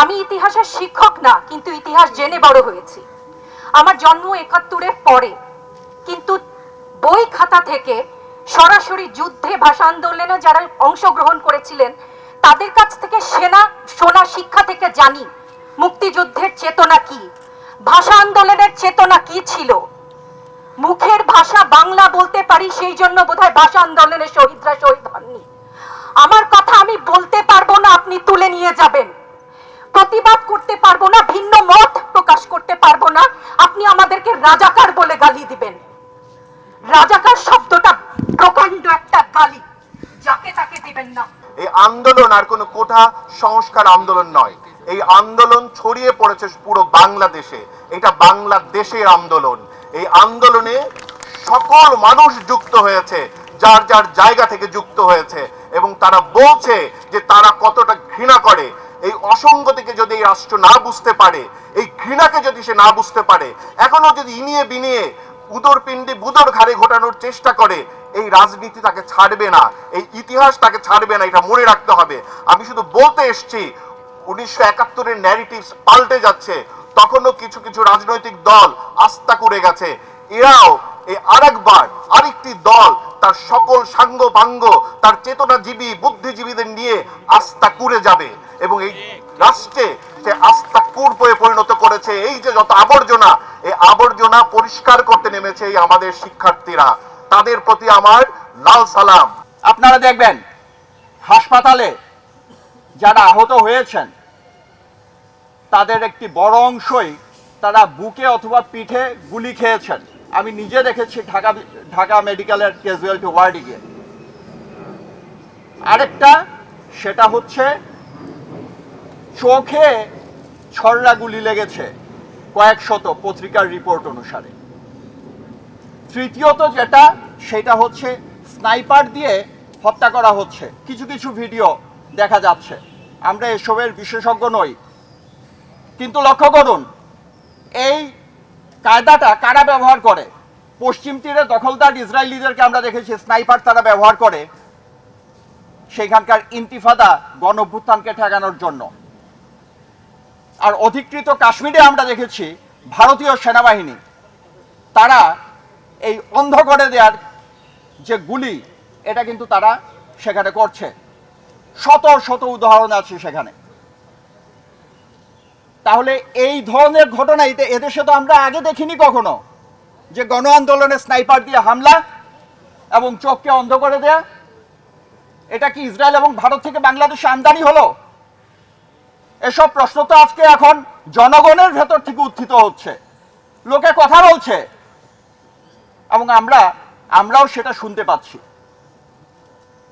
আমি ইতিহাসের শিক্ষক না, কিন্তু ইতিহাস জেনে বড় হয়েছি। আমার জন্ম একাত্তরের পরে, কিন্তু বই খাতা থেকে সরাসরি যুদ্ধে ভাষা আন্দোলনে যারা অংশগ্রহণ করেছিলেন, তাদের কাছ থেকে সেনা, সোনা শিক্ষা থেকে জানি মুক্তিযুদ্ধের চেতনা কি, ভাষা আন্দোলনের চেতনা কি ছিল। মুখের ভাষা বাংলা বলতে পারি, সেই জন্য বোধহয় ভাষা আন্দোলনের শহীদরা শহীদ হননি। আমার কথা আমি বলতে পারব না, আপনি তুলে নিয়ে যাবেন। প্রতিবাদ করতে পারব না, ভিন্ন মত প্রকাশ করতে পারব না। আপনি আমাদেরকে রাজাকার বলে গালি দিবেন। রাজাকার শব্দটা প্রকাণ্ড একটা গালি, যাকে তাকে দিবেন না। এই আন্দোলন আর কোনো কোঠা সংস্কার আন্দোলন নয়। এই আন্দোলন ছড়িয়ে পড়েছে পুরো বাংলাদেশে। এটা বাংলাদেশের আন্দোলন। এই আন্দোলনে সকল মানুষ যুক্ত হয়েছে, যার যার জায়গা থেকে যুক্ত হয়েছে, এবং তারা বলছে যে তারা কতটা ঘৃণা করে এই অসঙ্গতিকে যদি এই রাষ্ট্র না বুঝতে পারে, এই ঘৃণাকে যদি সে না বুঝতে পারে এখনও যদি ইনিয়ে বিনিয়ে উদর পিণ্ডে বুদর ঘাড়ে ঘোটানোর চেষ্টা করে, এই রাজনীতি তাকে ছাড়বে না, এই ইতিহাস তাকে ছাড়বে না, এটা মনে রাখতে হবে। আমি শুধু বলতে এসছি, উনিশশো একাত্তরের ন্যারেটিভস পাল্টে যাচ্ছে, তখনও কিছু কিছু রাজনৈতিক দল আস্থা করে গেছে। এরাও এই আরেকবার আরেকটি দল তার সকল সাঙ্গ পাঙ্গ তার চেতনাজীবী, বুদ্ধিজীবীদের নিয়ে আস্থা করে যাবে এবং এই রাষ্ট্রে সে আস্থা কূর্পে পরিণত করেছে। এই যে যত আবর্জনা, এই আবর্জনা পরিষ্কার করতে নেমেছে এই আমাদের শিক্ষার্থীরা। তাদের প্রতি আমার লাল সালাম। আপনারা দেখবেন, হাসপাতালে যারা আহত হয়েছেন, তাদের একটি বড় অংশই তারা বুকে অথবা পিঠে গুলি খেয়েছেন। আমি নিজে দেখেছি ঢাকা ঢাকা মেডিকেলের ক্যাজুয়ালিটি ওয়ার্ডে গিয়ে আরেকটা, সেটা হচ্ছে চোখে ছড়রা গুলি লেগেছে কয়েক শত পত্রিকার রিপোর্ট অনুসারে। তৃতীয়ত যেটা, সেটা হচ্ছে স্নাইপার দিয়ে হত্যা করা হচ্ছে। কিছু কিছু ভিডিও দেখা যাচ্ছে। আমরা এসবের বিশেষজ্ঞ নই। কিন্তু লক্ষ্য করুন, এই কায়দাটা কারা ব্যবহার করে? পশ্চিম তীরে দখলদার ইসরায়েলিদেরকে আমরা দেখেছি, স্নাইপার তারা ব্যবহার করে সেখানকার ইন্তিফাদা গণ অভ্যুত্থানকে ঠেকানোর জন্য। আর অধিকৃত কাশ্মীরে আমরা দেখেছি, ভারতীয় সেনাবাহিনী, তারা এই অন্ধ করে দেওয়ার যে গুলি, এটা কিন্তু তারা সেখানে করছে। শত শত উদাহরণ আছে সেখানে। তাহলে এই ধরনের ঘটনা এতে- এদেশে তো আমরা আগে দেখিনি কখনো যে গণ আন্দোলনে স্নাইপার দিয়ে হামলা এবং চোখকে অন্ধ করে দেয়া। এটা কি ইসরায়েল এবং ভারত থেকে বাংলাদেশে আমদানি হলো? এসব প্রশ্ন তো আজকে এখন জনগণের ভেতর থেকে উত্থিত হচ্ছে। লোকে কথা বলছে এবং আমরা, আমরাও সেটা শুনতে পাচ্ছি।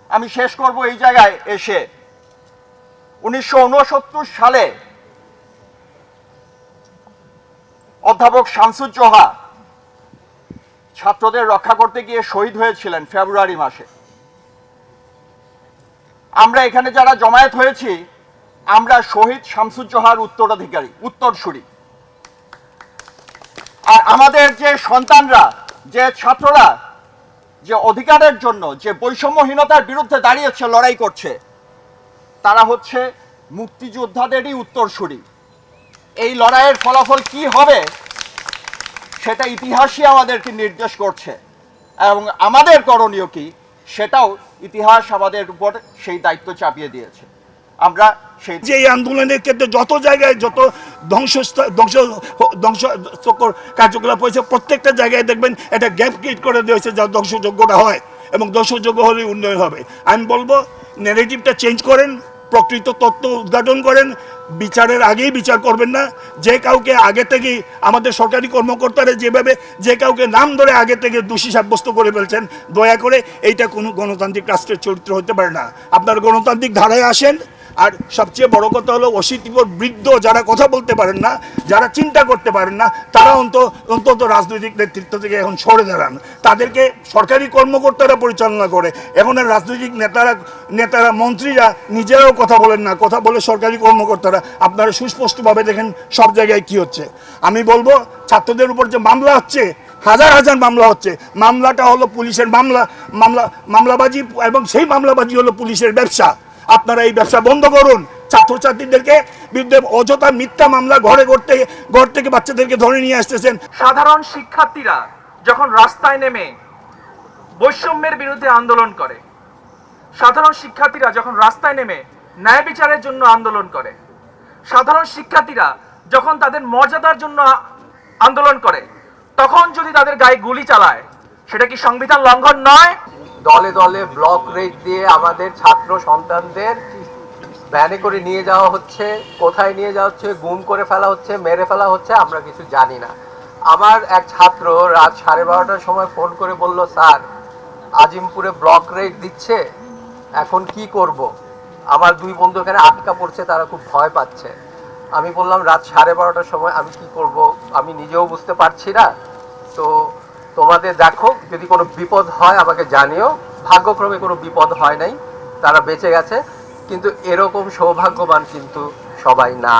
আমি শেষ করব এই জায়গায় এসে। উনিশশো উনসত্তর সালে অধ্যাপক শামসুজ্জোহা ছাত্রদের রক্ষা করতে গিয়ে শহীদ হয়েছিলেন ফেব্রুয়ারি মাসে। আমরা এখানে যারা জমায়েত হয়েছি, আমরা শহীদ শামসুজ্জোহার উত্তরাধিকারী, উত্তরসূরি। আর আমাদের যে সন্তানরা, যে ছাত্ররা, যে অধিকারের জন্য, যে বৈষম্যহীনতার বিরুদ্ধে দাঁড়িয়েছে, লড়াই করছে, তারা হচ্ছে মুক্তিযোদ্ধাদেরই উত্তরসূরি। এই লড়াইয়ের ফলাফল কি হবে, সেটা ইতিহাসই আমাদেরকে নির্দেশ করছে। এবং আমাদের করণীয় কি, সেটাও ইতিহাস আমাদের উপর সেই দায়িত্ব চাপিয়ে দিয়েছে। আমরা সেই যে এই আন্দোলনের ক্ষেত্রে যত জায়গায় যত ধ্বংস ধ্বংস ধ্বংস কার্যকলাপ হয়েছে, প্রত্যেকটা জায়গায় দেখবেন একটা গ্যাপ ক্রিয়েট করে দেওয়া হয়েছে যা ধ্বংসযোগ্যটা হয় এবং ধ্বংসযোগ্য হলে উন্নয়ন হবে। আমি বলব নেগেটিভটা চেঞ্জ করেন, প্রকৃত তত্ত্ব উদ্ঘাটন করেন বিচারের আগেই বিচার করবেন না। যে কাউকে আগে থেকে আমাদের সরকারি কর্মকর্তারা যেভাবে, যে কাউকে নাম ধরে আগে থেকে দোষী সাব্যস্ত করে ফেলছেন, দয়া করে এইটা কোনো গণতান্ত্রিক রাষ্ট্রের চরিত্র হতে পারে না। আপনার গণতান্ত্রিক ধারায় আসেন আর সবচেয়ে বড় কথা হলো অশীতিপর বৃদ্ধ যারা কথা বলতে পারেন না, যারা চিন্তা করতে পারেন না, তারা অন্ত, অন্তত রাজনৈতিক নেতৃত্ব থেকে এখন সরে দাঁড়ান। তাদেরকে সরকারি কর্মকর্তারা পরিচালনা করে, এখন রাজনৈতিক নেতারা নেতারা, মন্ত্রীরা নিজেরাও কথা বলেন না, কথা বলে সরকারি কর্মকর্তারা। আপনারা সুস্পষ্টভাবে দেখেন সব জায়গায় কি হচ্ছে। আমি বলব, ছাত্রদের উপর যে মামলা হচ্ছে, হাজার হাজার মামলা হচ্ছে। মামলাটা হলো পুলিশের মামলা মামলা, মামলাবাজি এবং সেই মামলাবাজি হলো পুলিশের ব্যবসা। আপনারা এই ব্যবসা বন্ধ করুন। ছাত্রছাত্রীদেরকে বিরুদ্ধে অযথা মিথ্যা মামলা ঘরে করতে, ঘর থেকে বাচ্চাদেরকে ধরে নিয়ে আসতেছেন। সাধারণ শিক্ষার্থীরা যখন রাস্তায় নেমে বৈষম্যের বিরুদ্ধে আন্দোলন করে, সাধারণ শিক্ষার্থীরা যখন রাস্তায় নেমে ন্যায় বিচারের জন্য আন্দোলন করে, সাধারণ শিক্ষার্থীরা যখন তাদের মর্যাদার জন্য আন্দোলন করে, তখন যদি তাদের গায়ে গুলি চালায়, সেটা কি সংবিধান লঙ্ঘন নয়? দলে দলে ব্লক রেট দিয়ে আমাদের ছাত্র সন্তানদের ভ্যানে করে নিয়ে যাওয়া হচ্ছে, কোথায় নিয়ে যাওয়া হচ্ছে, গুম করে ফেলা হচ্ছে, মেরে ফেলা হচ্ছে, আমরা কিছু জানি না। আমার এক ছাত্র রাত সাড়ে বারোটার সময় ফোন করে বলল, স্যার, আজিমপুরে ব্লক রেট দিচ্ছে, এখন কি করব। আমার দুই বন্ধু এখানে আটকা পড়ছে, তারা খুব ভয় পাচ্ছে। আমি বললাম, রাত সাড়ে বারোটার সময় আমি কি করব? আমি নিজেও বুঝতে পারছি না। তো তোমাদের দেখো, যদি কোনো বিপদ হয় আমাকে জানিও। ভাগ্যক্রমে কোনো বিপদ হয় নাই, তারা বেঁচে গেছে, কিন্তু এরকম সৌভাগ্যবান কিন্তু সবাই না।